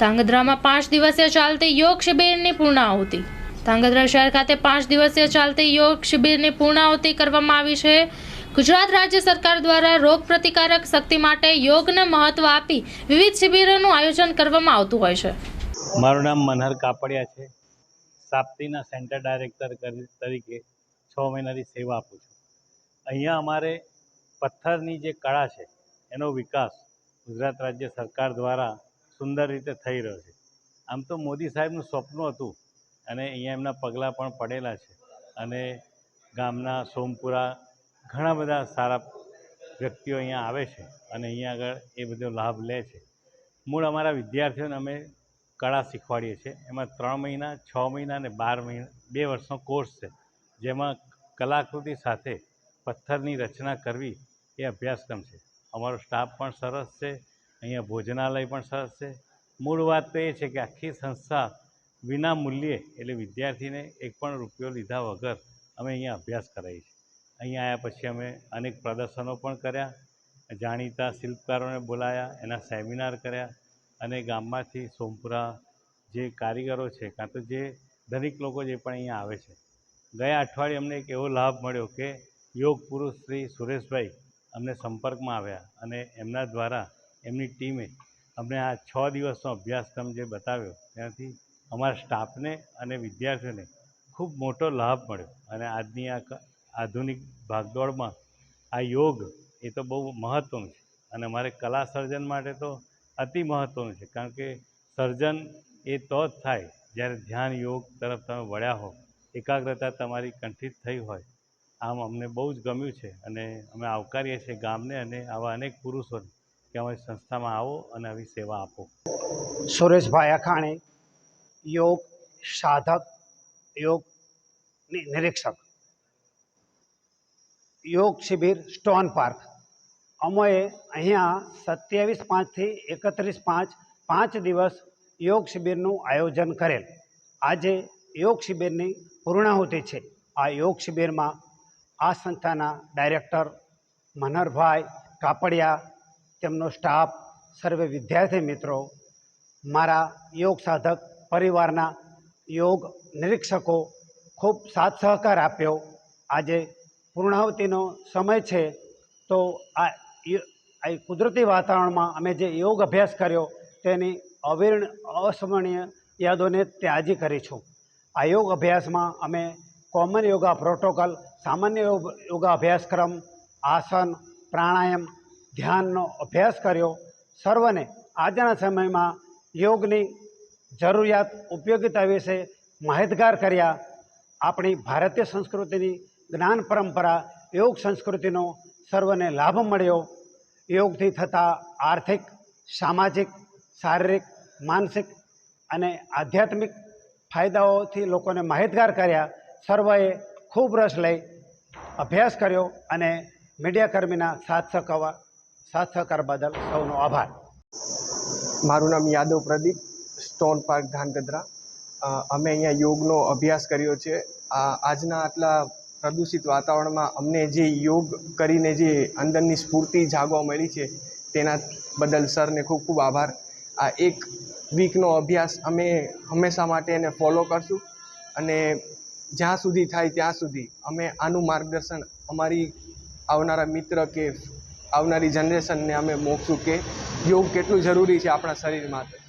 ધાંગધ્રામાં પાંચ દિવસીય ચાલતી યોગ શિબિરની પૂર્ણાહુતિ. ધાંગધ્રા શહેર ખાતે પાંચ દિવસીય ચાલતી યોગ શિબિરની પૂર્ણાહુતિ કરવામાં આવી છે. ગુજરાત રાજ્ય સરકાર દ્વારા રોગ પ્રતિકારક શક્તિ માટે યોગને મહત્વ આપી વિવિધ શિબિરોનું આયોજન કરવામાં આવતું હોય છે. મારું નામ મનહર કાપડિયા છે. સાપ્તીના સેન્ટર ડાયરેક્ટર તરીકે છ મહિનાની સેવા આપું છું. અહીંયા અમારે પથ્થરની જે કળા છે, એનો વિકાસ ગુજરાત રાજ્ય સરકાર દ્વારા સુંદર રીતે થઈ રહ્યો છે. આમ તો મોદી સાહેબનું સ્વપ્ન હતું અને અહીંયા એમના પગલાં પણ પડેલા છે અને ગામના સોમપુરા ઘણા બધા સારા વ્યક્તિઓ અહીંયા આવે છે અને અહીંયા આગળ એ બધો લાભ લે છે. મૂળ અમારા વિદ્યાર્થીઓને અમે કળા શીખવાડીએ છીએ. એમાં ત્રણ મહિના, છ મહિના અને બાર મહિના, બે વર્ષનો કોર્સ છે. જેમાં કલાકૃતિ સાથે પથ્થરની રચના કરવી એ અભ્યાસક્રમ છે. અમારો સ્ટાફ પણ સરસ છે. અહીંયા ભોજનાલય પણ સરસ છે. મૂળ વાત તો એ છે કે આખી સંસ્થા વિના મૂલ્યે એટલે વિદ્યાર્થીને એક પણ રૂપિયો લીધા વગર અમે અહીંયા અભ્યાસ કરાવીએ છીએ અહીંયા આવ્યા પછી અમે અનેક પ્રદર્શનો પણ કર્યા, જાણીતા શિલ્પકારોને બોલાયા, એના સેમિનાર કર્યા અને ગામમાંથી સોમપુરા જે કારીગરો છે કાં તો જે ધનિક લોકો જે પણ અહીંયા આવે છે. ગયા અઠવાડિયે અમને એક એવો લાભ મળ્યો કે યોગ પુરુષ શ્રી સુરેશભાઈ અમને સંપર્કમાં આવ્યા અને એમના દ્વારા એમની ટીમે અમને આ છ દિવસનો અભ્યાસક્રમ જે બતાવ્યો, ત્યાંથી અમારા સ્ટાફને અને વિદ્યાર્થીઓને ખૂબ મોટો લાભ મળ્યો. અને આજની આ આધુનિક ભાગદોડમાં આ યોગ એ તો બહુ મહત્ત્વનું છે. અને મારે કલા સર્જન માટે તો અતિ મહત્ત્વનું છે. કારણ કે સર્જન એ તો જ થાય. જ્યારે ધ્યાન યોગ તરફ તમે વળ્યા હો, એકાગ્રતા તમારી કંઠિત થઈ હોય. આમ અમને બહુ જ ગમ્યું છે. અને અમે આવકારીએ છીએ ગામને અને આવા અનેક પુરુષોને. કે અમારી સંસ્થામાં આવો અને આવી સેવા આપો. સુરેશભાઈ અખાણી, યોગ સાધક, યોગ નિરીક્ષક. યોગ શિબિર સ્ટોન પાર્ક. અમોએ અહીંયા સત્યાવીસ પાંચથી એકત્રીસ પાંચ પાંચ દિવસ યોગ શિબિરનું આયોજન કરેલ. આજે યોગ શિબિરની પૂર્ણાહુતિ છે. આ યોગ શિબિરમાં આ સંસ્થાના ડાયરેક્ટર મનહરભાઈ કાપડિયા તેમનો સ્ટાફ સર્વે વિદ્યાર્થી મિત્રો, મારા યોગ સાધક પરિવારના યોગ નિરીક્ષકો ખૂબ સાથ સહકાર આપ્યો. આજે પૂર્ણાહુતિનો સમય છે, તો આ કુદરતી વાતાવરણમાં અમે જે યોગ અભ્યાસ કર્યો, તેની અવિર્ણ અસ્મરણીય યાદોને ત્યાજી કરી છું આ યોગ અભ્યાસમાં અમે કોમન યોગા પ્રોટોકોલ, સામાન્ય યોગા અભ્યાસક્રમ, આસન, પ્રાણાયામ ધ્યાનનો અભ્યાસ કર્યો. સર્વને આજના સમયમાં યોગની જરૂરિયાત ઉપયોગિતા વિશે માહિતગાર કર્યા. આપણી ભારતીય સંસ્કૃતિની જ્ઞાન પરંપરા, યોગ સંસ્કૃતિનો સર્વને લાભ મળ્યો. યોગથી થતા આર્થિક, સામાજિક, શારીરિક, માનસિક અને આધ્યાત્મિક ફાયદાઓથી લોકોને માહિતગાર કર્યા. સર્વએ ખૂબ રસ લઈ અભ્યાસ કર્યો અને મીડિયાકર્મીના સાથ સહકાર સાથ સહકાર બદલ સૌનો આભાર. મારું નામ યાદવ પ્રદીપ, સ્ટોન પાર્ક ધાનગધ્રા. અમે અહીંયા યોગનો અભ્યાસ કર્યો છે. આજના આટલા પ્રદૂષિત વાતાવરણમાં અમને જે યોગ કરીને જે અંદરની સ્ફૂર્તિ જાગવા મળી છે, તેના બદલ સરને ખૂબ ખૂબ આભાર. આ એક વીકનો અભ્યાસ અમે હંમેશા માટે એને ફોલો કરશું અને જ્યાં સુધી થાય ત્યાં સુધી અમે આનું માર્ગદર્શન અમારી આવનારા મિત્ર કે આવનારી જનરેશનને અમે મોકશું કે યોગ કેટલું જરૂરી છે આપણા શરીર માટે?